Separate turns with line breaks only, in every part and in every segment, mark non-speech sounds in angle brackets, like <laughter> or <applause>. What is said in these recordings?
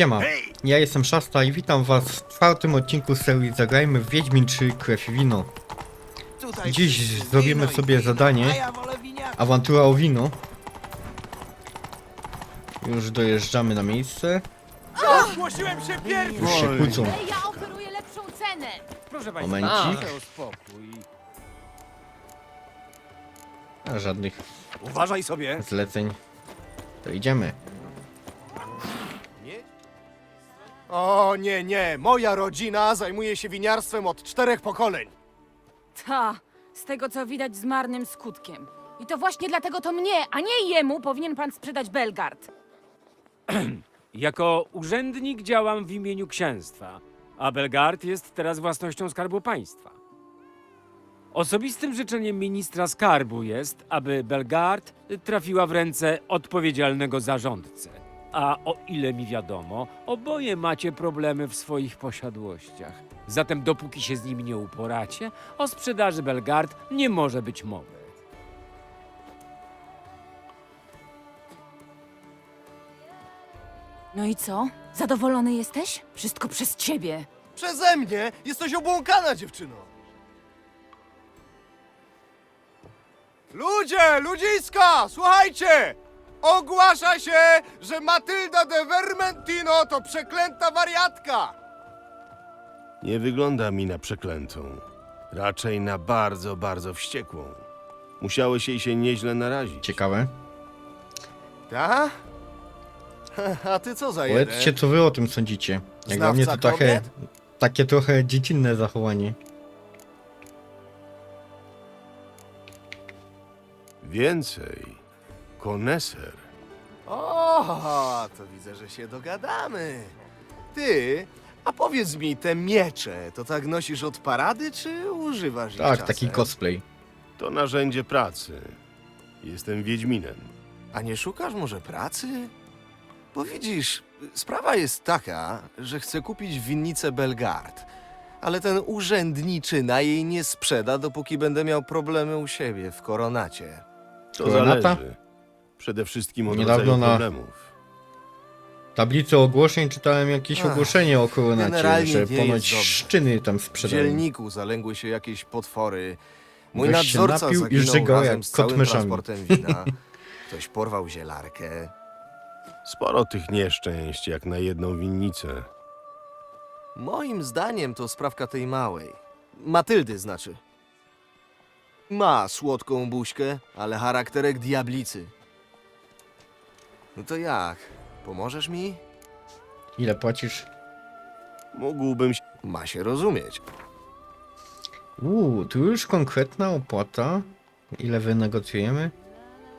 Siema, ja jestem Szasta i witam was w czwartym odcinku serii Zagrajmy w Wiedźmin 3 Krew i Wino. Dziś zrobimy sobie zadanie. Awantura o wino. Już dojeżdżamy na miejsce.
Zgłosiłem się pierwszy!
Już się kłócą.
Ale ja oferuję lepszą cenę!
Proszę
Momencik.
proszę o spokój.
A żadnych
Uważaj sobie.
zleceń. To idziemy.
O nie, nie, moja rodzina zajmuje się winiarstwem od czterech pokoleń.
Ta, z tego co widać z marnym skutkiem. I to właśnie dlatego to mnie, a nie jemu powinien pan sprzedać Belgard. <clears throat>
Jako urzędnik działam w imieniu księstwa, a Belgard jest teraz własnością Skarbu Państwa. Osobistym życzeniem ministra skarbu jest, aby Belgard trafiła w ręce odpowiedzialnego zarządcy. A o ile mi wiadomo, oboje macie problemy w swoich posiadłościach. Zatem dopóki się z nimi nie uporacie, o sprzedaży Belgard nie może być mowy.
No i co? Zadowolony jesteś? Wszystko przez ciebie.
Przeze mnie jesteś obłąkana, dziewczyno. Ludzie, ludziska, słuchajcie! Ogłasza się, że Matylda de Vermentino to przeklęta wariatka!
Nie wygląda mi na przeklętą. Raczej na bardzo, bardzo wściekłą. Musiałeś jej się nieźle narazić.
Ciekawe.
Ta? <laughs> A ty co za jeden?
Powiedzcie co wy o tym sądzicie. Jak dla mnie to trochę,
kobiet?
takie trochę dziecinne zachowanie.
Więcej. Koneser.
O, to widzę, że się dogadamy. Ty, a powiedz mi, te miecze, to tak nosisz od parady, czy używasz ich
Tak,
czasem?
taki cosplay.
To narzędzie pracy. Jestem Wiedźminem.
A nie szukasz może pracy? Bo widzisz, sprawa jest taka, że chcę kupić winnicę Belgard, ale ten urzędniczyna jej nie sprzeda, dopóki będę miał problemy u siebie w koronacie.
To
Koronata?
zależy. Przede wszystkim od
Niedawno
rodzaju
na-
problemów.
Tablicy ogłoszeń czytałem jakieś
Ach,
ogłoszenie o koronacie,
generalnie
że
nie
ponoć
jest dobrze.
szczyny tam
W
sprzedają.
dzielniku zalęgły się jakieś potwory. Mój
Gość się
nadzorca
napił i
zaginął
żygał
razem
jak
z
kot
całym
myszami.
transportem wina. Ktoś porwał zielarkę.
Sporo tych nieszczęść, jak na jedną winnicę.
Moim zdaniem to sprawka tej małej. Matyldy znaczy. Ma słodką buźkę, ale charakterek diablicy. No to jak? Pomożesz mi?
Ile płacisz?
Mógłbym się...
Ma się rozumieć.
Uuu, tu już konkretna opłata. Ile wynegocjujemy?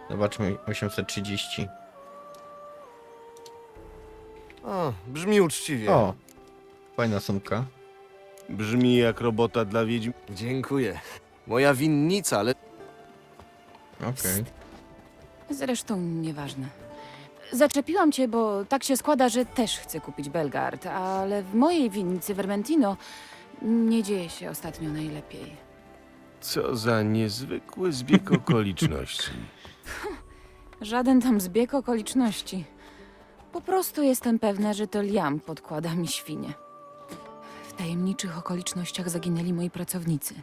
Zobaczmy, 830.
O, brzmi uczciwie.
O, fajna sumka.
Brzmi jak robota dla Wiedźm...
Dziękuję. Moja winnica, ale
Okej.
Zresztą nieważne. Zaczepiłam cię, bo tak się składa, że też chcę kupić Belgard, ale w mojej winnicy Vermentino nie dzieje się ostatnio najlepiej.
Co za niezwykły zbieg <laughs> okoliczności. <laughs>
Żaden tam zbieg okoliczności. Po prostu jestem pewna, że to Liam podkłada mi świnie. W tajemniczych okolicznościach zaginęli moi pracownicy.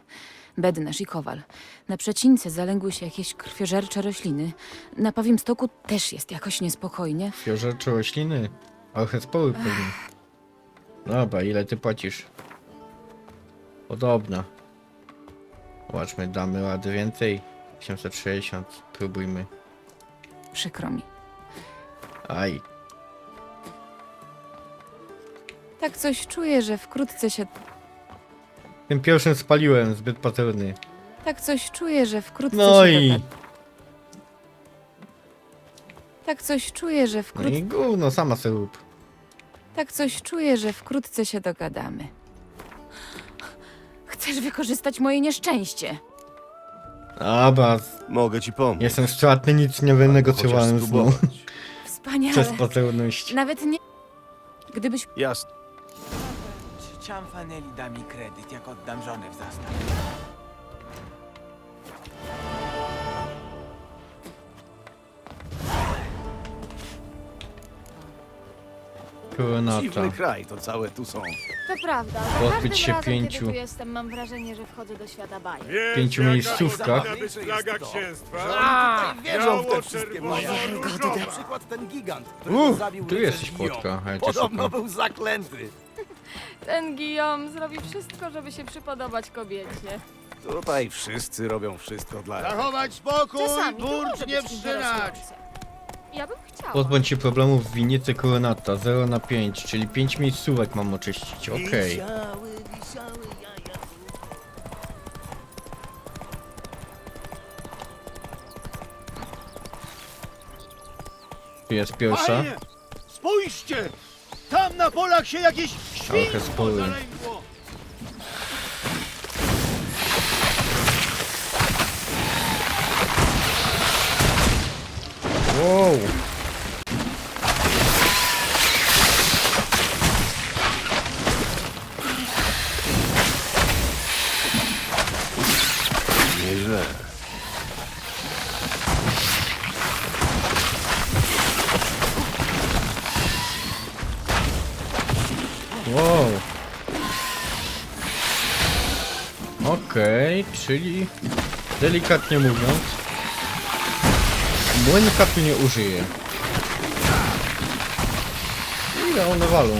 Bednarz i Kowal. Na przecince zalęgły się jakieś krwiożercze rośliny. Na Pawim Stoku też jest jakoś niespokojnie.
Fiorze rośliny. Trochę społy pewnie. Dobra, ile ty płacisz? Podobno. Zobaczmy, damy radę więcej. 860, próbujmy.
Przykro mi.
Aj,
Tak coś czuję, że wkrótce się...
tym pierwszym spaliłem, zbyt paterny.
Tak coś czuję, że wkrótce
No
się...
i...
Tak coś czuję, że
No
wkrótce...
i gówno, sama se rób.
Tak coś czuję, że wkrótce się dogadamy. Chcesz wykorzystać moje nieszczęście.
Dobra,
Mogę ci pomóc.
jestem stratny, nic nie
Chociaż
wynegocjowałem z nią.
spróbować.
Wspaniale.
Przez paterność.
Nawet nie... Gdybyś
Jasne.
Czy Ciamfanelli da mi kredyt, jak oddam żonę w zastaw?
Koronata.
Dziwny kraj to całe tu są.
To prawda, za
Pozbyć
każdym
się
razem,
pięciu.
kiedy tu jestem, mam wrażenie, że wchodzę do świata bajek.
Wiesz,
pięciu miejscówkach.
flaga księstwa?
Tutaj wierzą w te wszystkie
różowe.
Na przykład ten gigant, którego
U,
zabił
tu
rycerz
jesteś
Guillaume.
płotka, ale cię
Podobno
szukam.
był zaklęty. <laughs>
Ten Guillaume zrobi wszystko, żeby się przypodobać kobiecie.
Tutaj wszyscy robią wszystko dla.
Zachować spokój,
Czasami to
burcz
może
nie
być. Ja bym chciała.
Pozbądź się problemów w winnicy koronata 0 na 5, czyli 5 miejscówek mam oczyścić, okej.
Wisiały, wisiały jaja.
Tu jest pierwsza.
Panie, spójrzcie! Tam na polach się jakieś
Trochę
świństwo
spory.
zalęgło!
Wow!
Nieźle.
Wow! Okej, czyli delikatnie mówiąc, młynka tu nie użyję. Ile one walą?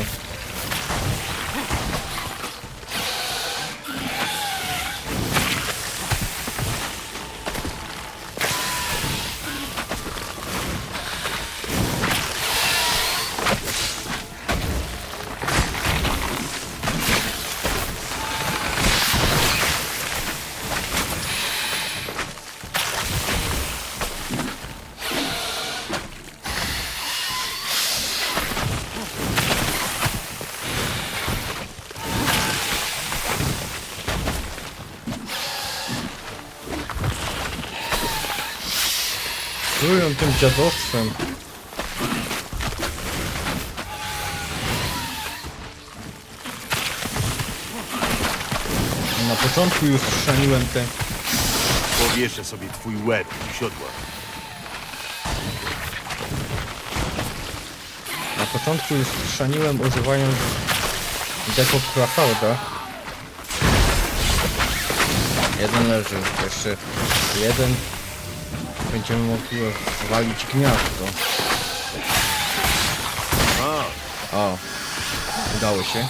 Czują tym dziadostwem. Na początku już chrzaniłem te
Powieszę sobie twój łeb i siodła.
Na początku już chrzaniłem używając Deco Crafauda. Jeden leży, jeszcze jeden. Będziemy mogli zwalić gniazdo. O, udało się.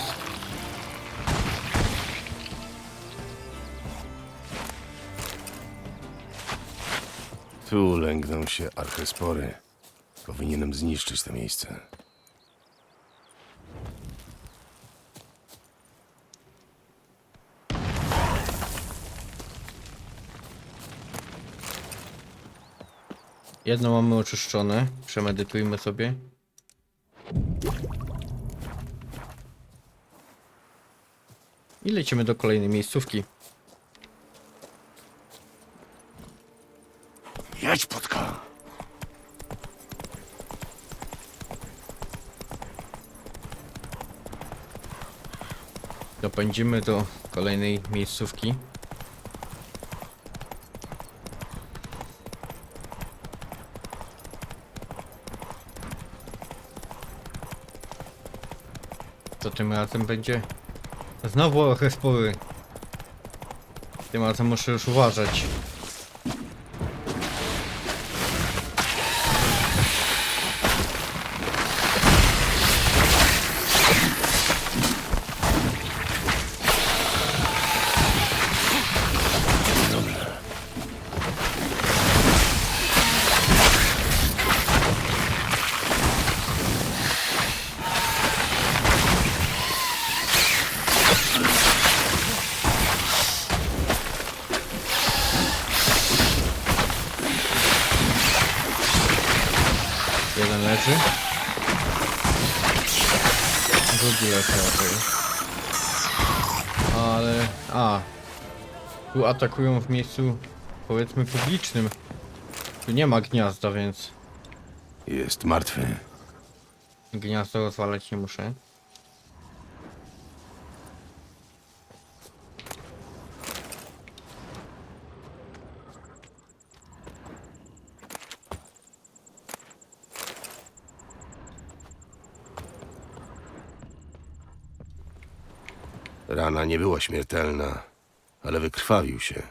Tu lęgną się archespory. Powinienem zniszczyć to miejsce.
Jedno mamy oczyszczone. Przemedytujmy sobie. I lecimy do kolejnej miejscówki.
Jedź, potka!
Dopędzimy do kolejnej miejscówki. Tym razem będzie znowu orchespory. Tym razem muszę już uważać. Atakują w miejscu powiedzmy publicznym. Tu nie ma gniazda, więc
Jest martwy.
gniazdo rozwalać nie muszę.
Rana nie była śmiertelna, ale wykrwawił się.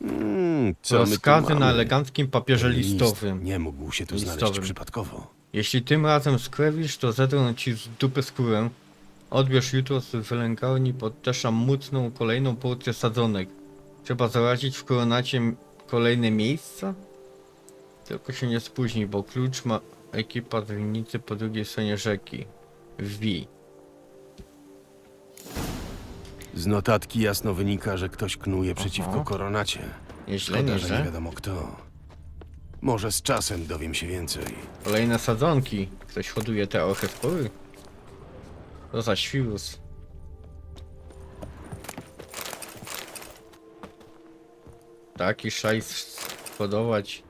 Hmm, co my tu
Rozkazy na
mamy?
eleganckim papierze
List
listowym.
Nie mógł się tu znaleźć
Listowym.
przypadkowo.
Jeśli tym razem skrewisz, to zedrę ci z dupy skórę. Odbierz jutro z wylęgarni pod deszam mocną kolejną porcję sadzonek. Trzeba zarazić w koronacie m- kolejne miejsca? Tylko się nie spóźnij, bo klucz ma ekipa z winnicy po drugiej stronie rzeki. Wi.
Z notatki jasno wynika, że ktoś knuje przeciwko koronacie.
Nieźle,
Szkoda, że nie
nieźle.
wiadomo kto. Może z czasem dowiem się więcej.
Kolejne sadzonki. Ktoś hoduje te orchespory? To za świrus. Taki szajs hodować.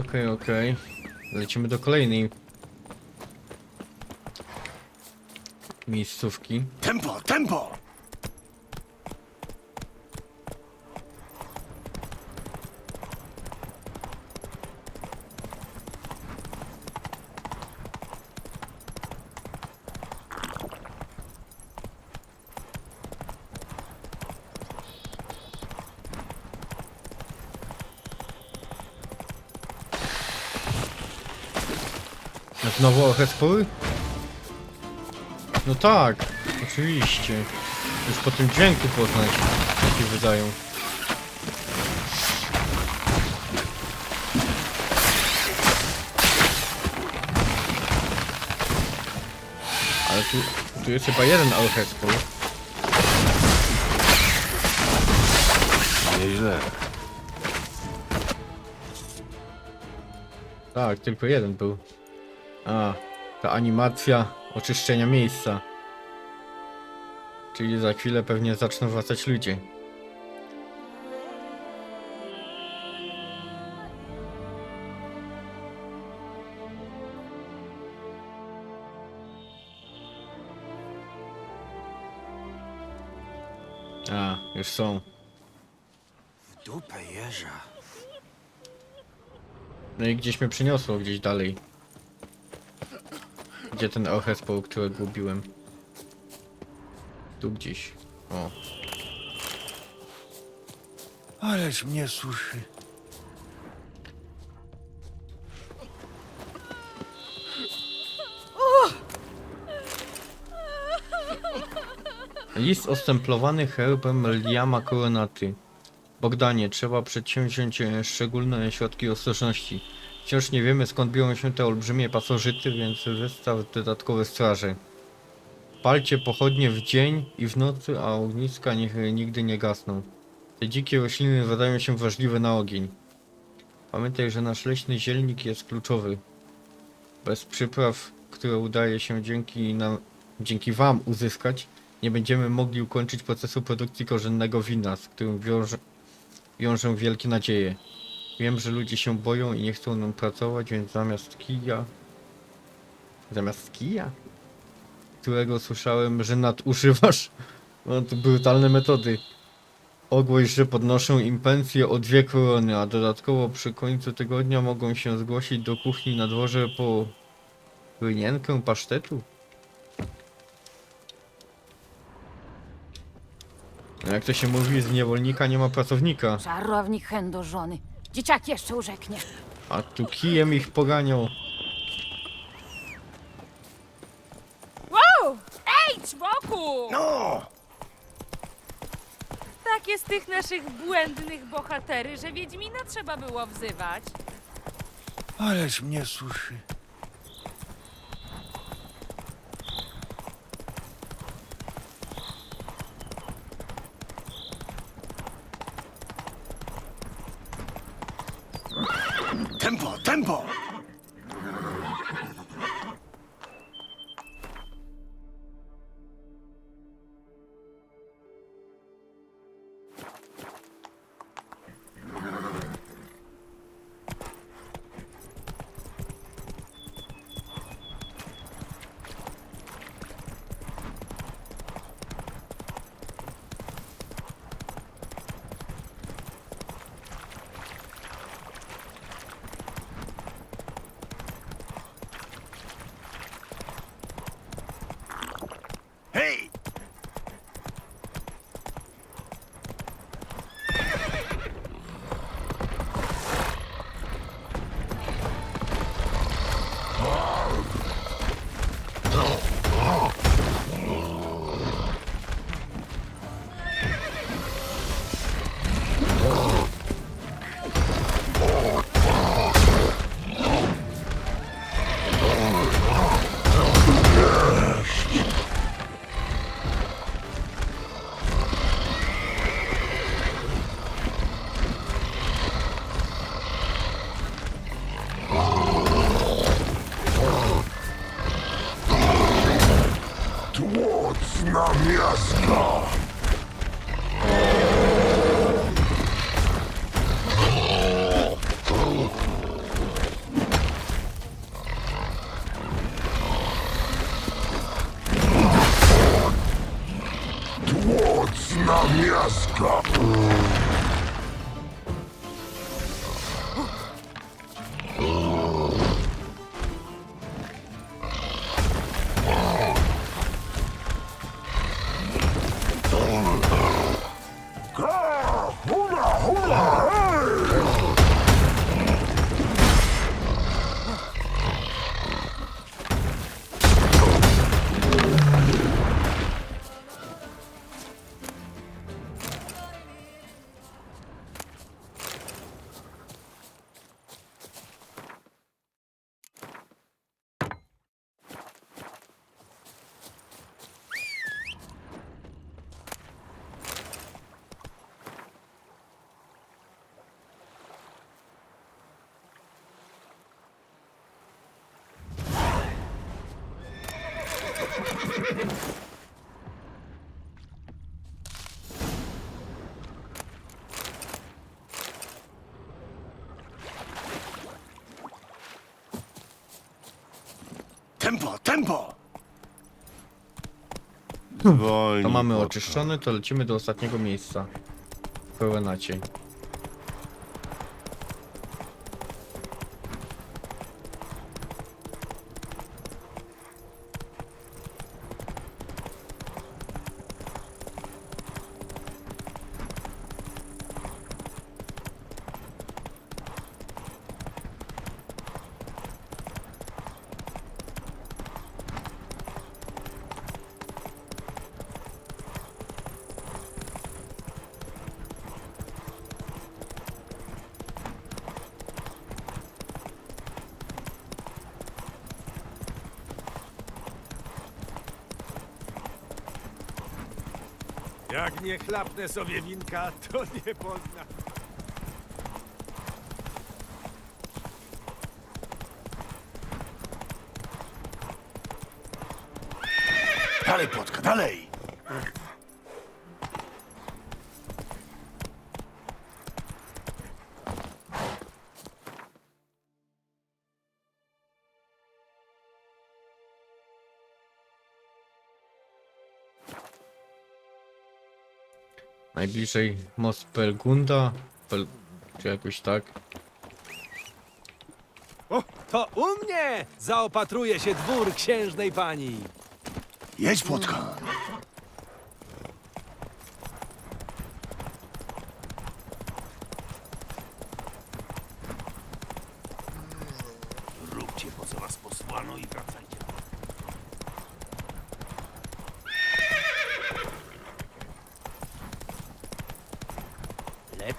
Okej, okej. Lecimy do kolejnej miejscówki.
Tempo, tempo!
Znowu orchespory? No tak, oczywiście. Już po tym dźwięku poznać, jakie wydają. Ale tu, tu jest chyba jeden orchespor.
Nieźle.
Tak, tylko jeden był. A, ta animacja oczyszczenia miejsca. Czyli za chwilę pewnie zaczną wracać ludzie. A, już są.
W dupę jeża.
No i gdzieś mnie przyniosło, gdzieś dalej. Gdzie ten orchespor, którego gubiłem? Tu gdzieś. O.
Ależ mnie suszy.
List ostemplowany herbem Liama Koronaty. Bogdanie, trzeba przedsięwziąć e, szczególne środki ostrożności. Wciąż nie wiemy skąd biorą się te olbrzymie pasożyty, więc wystaw dodatkowe straże. Palcie pochodnie w dzień i w nocy, a ogniska niech nigdy nie gasną. Te dzikie rośliny wydają się wrażliwe na ogień. Pamiętaj, że nasz leśny zielnik jest kluczowy. Bez przypraw, które udaje się dzięki nam, dzięki wam uzyskać, nie będziemy mogli ukończyć procesu produkcji korzennego wina, z którym wiąże, wiążę wielkie nadzieje. Wiem, że ludzie się boją i nie chcą nam pracować, więc zamiast kija... Zamiast kija? Którego słyszałem, że nadużywasz? <laughs> No to brutalne metody. Ogłoś, że podnoszą im pensję o dwie korony, a dodatkowo przy końcu tygodnia mogą się zgłosić do kuchni na dworze po... Rynienkę pasztetu? Jak to się mówi, z niewolnika nie ma pracownika.
Czarownik chędożony. Dzieciak jeszcze urzeknie.
A tu kijem ich poganiał.
Wow! Ej, czwoku! No! Tak jest tych naszych błędnych bohatery, że Wiedźmina trzeba było wzywać.
Ależ mnie suszy.
Tempo! Zwolnij,
To mamy
chłopcze.
oczyszczone, to lecimy do ostatniego miejsca. W Pełenacie.
Jak nie chlapnę sobie winka, to nie pozna.
Dalej, płotka, dalej!
Najbliżej most Pelgunda. Pel... Czy jakoś tak.
O, to u mnie zaopatruje się dwór księżnej pani.
Jedź, płotka! Róbcie, po co was posłano i wracajcie.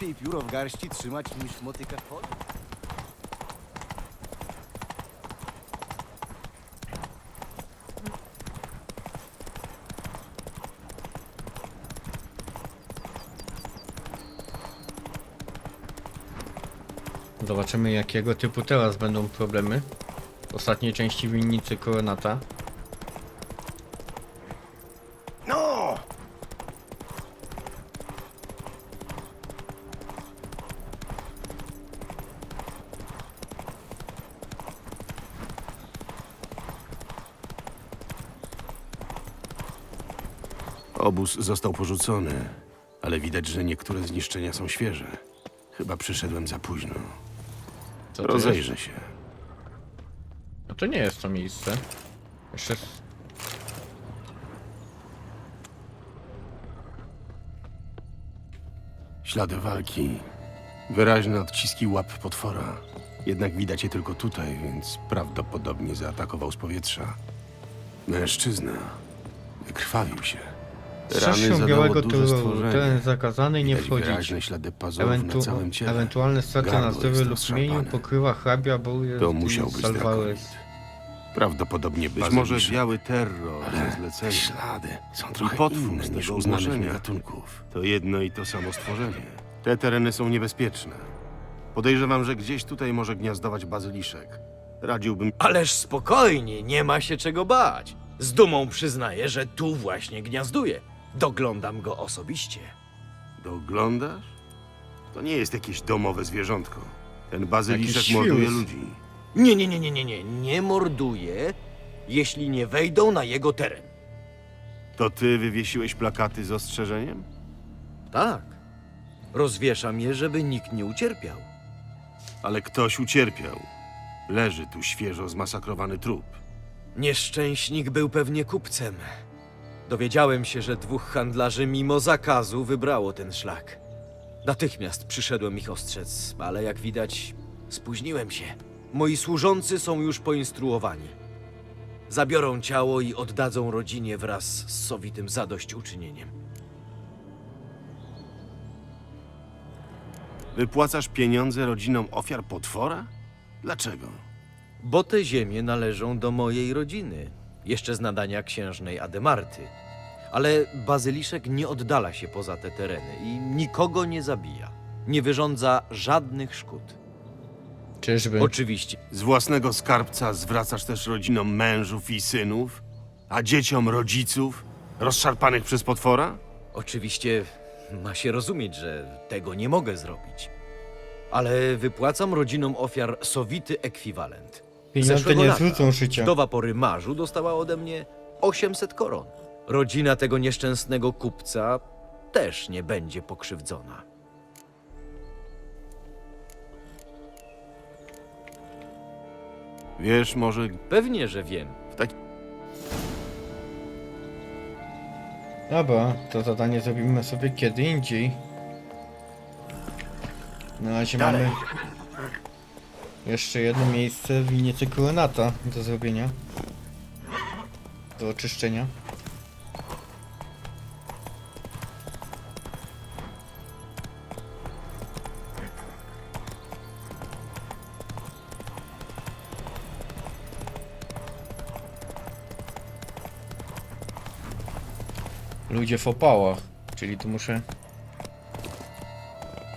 Lepiej pióro w garści trzymać niż w polu.
Zobaczymy jakiego typu teraz będą problemy. W ostatniej części winnicy Koronata.
No!
Obóz został porzucony, ale widać, że niektóre zniszczenia są świeże. Chyba przyszedłem za późno.
Co to
Rozejrzę
jest?
się.
No to nie jest to miejsce. Jeszcze... s-
Ślady walki. Wyraźne odciski łap potwora. Jednak widać je tylko tutaj, więc prawdopodobnie zaatakował z powietrza. Mężczyzna. Wykrwawił się.
Strzeszczą
zadało
białego
stworzenie.
Teren zakazany nie
Widać
wchodzić.
wyraźne ślady pazurów
Ewentu
na całym ciele.
ewentualne straty na zdrowiu
jest
lub mieniu
rozszarpane.
pokrywa hrabia Bouje
To musiał być
Salvarez.
drakonit. Prawdopodobnie
Być może biały terror
Ale
ze zlecenia.
ślady są
I
trochę
potwór
inne
z
niż
tego
uznanych gatunków. To jedno i to samo stworzenie. Te tereny są niebezpieczne. Podejrzewam, że gdzieś tutaj może gniazdować bazyliszek. Radziłbym...
Ależ spokojnie, nie ma się czego bać. Z dumą przyznaję, że tu właśnie gniazduje.
Doglądam go osobiście.
Doglądasz? To nie jest jakieś domowe zwierzątko. Ten bazyliszek
Jakiś
morduje ludzi.
Nie, nie, nie, nie, nie, nie. Nie morduje, jeśli nie wejdą na jego teren.
To ty wywiesiłeś plakaty z ostrzeżeniem?
Tak. Rozwieszam je, żeby nikt nie ucierpiał.
Ale ktoś ucierpiał. Leży tu świeżo zmasakrowany trup.
Nieszczęśnik był pewnie kupcem. Dowiedziałem się, że dwóch handlarzy mimo zakazu wybrało ten szlak. Natychmiast przyszedłem ich ostrzec, ale jak widać, spóźniłem się. Moi służący są już poinstruowani. Zabiorą ciało i oddadzą rodzinie wraz z sowitym zadośćuczynieniem.
Wypłacasz pieniądze rodzinom ofiar potwora? Dlaczego?
Bo te ziemie należą do mojej rodziny, jeszcze z nadania księżnej Ademarty. Ale bazyliszek nie oddala się poza te tereny i nikogo nie zabija. Nie wyrządza żadnych szkód.
Czyżby?
Oczywiście,
Z własnego skarbca zwracasz też rodzinom mężów i synów, a dzieciom rodziców rozszarpanych przez potwora?
oczywiście ma się rozumieć, że tego nie mogę zrobić. Ale wypłacam rodzinom ofiar sowity ekwiwalent.
Pieniądze
Zeszłego
nie
lata
zwrócą życia.
Wdowa po rymarzu dostała ode mnie 800 koron. Rodzina tego nieszczęsnego kupca też nie będzie pokrzywdzona.
Wiesz, może
Pewnie, że wiem.
w takim
Dobra, to zadanie zrobimy sobie kiedy indziej. Na razie mamy jeszcze jedno miejsce w winnicy Koronata do zrobienia. Do oczyszczenia. Ludzie w opałach, czyli tu muszę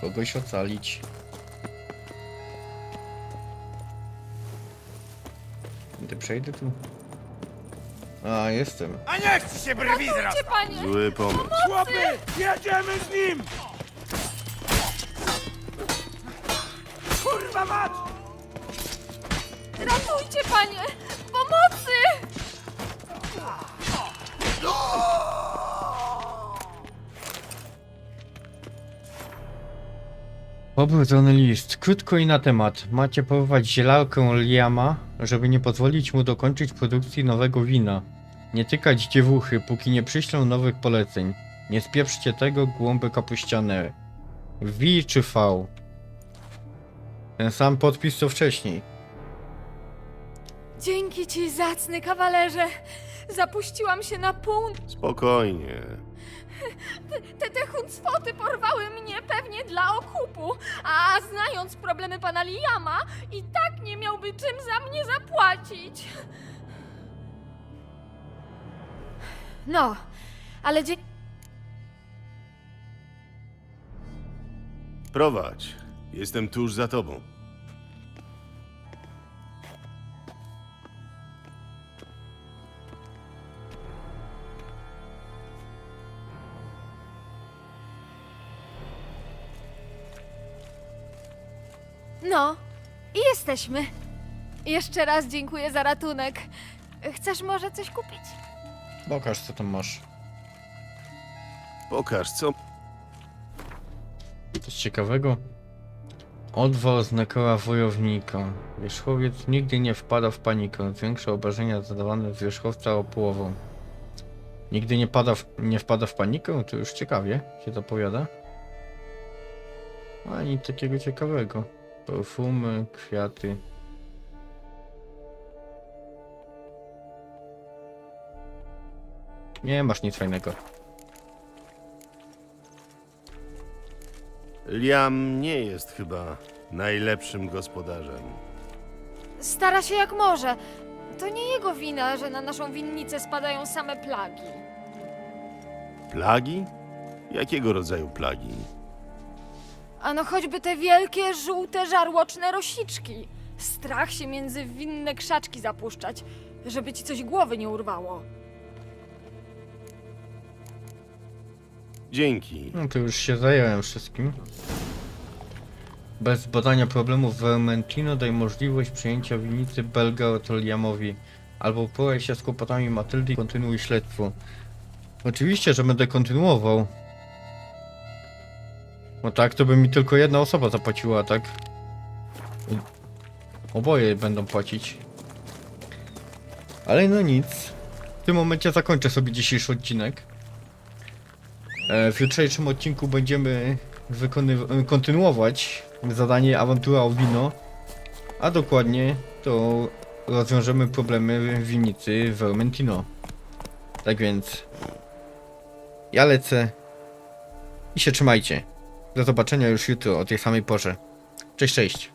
kogoś ocalić. Gdy przejdę tu? A, jestem.
A niech ci się brwi zrasta!
Panie!
zły pomysł.
Chłopy, jedziemy z nim! Kurwa mać!
Ratujcie, panie!
Pobrudzony list. Krótko i na temat. Macie porwać zielarkę Liama, żeby nie pozwolić mu dokończyć produkcji nowego wina. Nie tykać dziewuchy, póki nie przyślą nowych poleceń. Nie spieprzcie tego, głąby kapuściane. V czy V? Ten sam podpis co wcześniej.
Dzięki ci, zacny kawalerze! Zapuściłam się na pół.
Spokojnie.
Te, te huncwoty porwały mnie a znając problemy pana Liama, i tak nie miałby czym za mnie zapłacić. No, ale dzie...
Prowadź. Jestem tuż za tobą.
No, i jesteśmy. Jeszcze raz dziękuję za ratunek. Chcesz może coś kupić?
Pokaż co tam masz.
Pokaż, co
Coś ciekawego? Odwal z nekoła wojownika. Wierzchowiec nigdy nie wpada w panikę. Zwiększa obrażenia zadawane z wierzchowca o połowę. Nigdy nie, pada w, nie wpada w panikę? To już ciekawie się zapowiada. A nic takiego ciekawego. Perfumy, kwiaty. Nie masz nic fajnego.
Liam nie jest chyba najlepszym gospodarzem.
Stara się jak może. To nie jego wina, że na naszą winnicę spadają same plagi.
Plagi? Jakiego rodzaju plagi?
Ano choćby te wielkie, żółte, żarłoczne rosiczki. Strach się między winne krzaczki zapuszczać, żeby ci coś głowy nie urwało.
Dzięki.
No to już się zająłem wszystkim. Bez badania problemów Vermentino daj możliwość przejęcia winnicy Belgard Liamowi. Albo poraj się z kłopotami Matyldy i kontynuuj śledztwo. Oczywiście, że będę kontynuował. No tak, to by mi tylko jedna osoba zapłaciła, tak? Oboje będą płacić. Ale no nic. W tym momencie zakończę sobie dzisiejszy odcinek. E, W jutrzejszym odcinku będziemy wykonyw- kontynuować zadanie Awantura o wino, a dokładnie to rozwiążemy problemy winnicy Vermentino. Tak więc ja lecę i się trzymajcie. Do zobaczenia już jutro o tej samej porze. Cześć, cześć.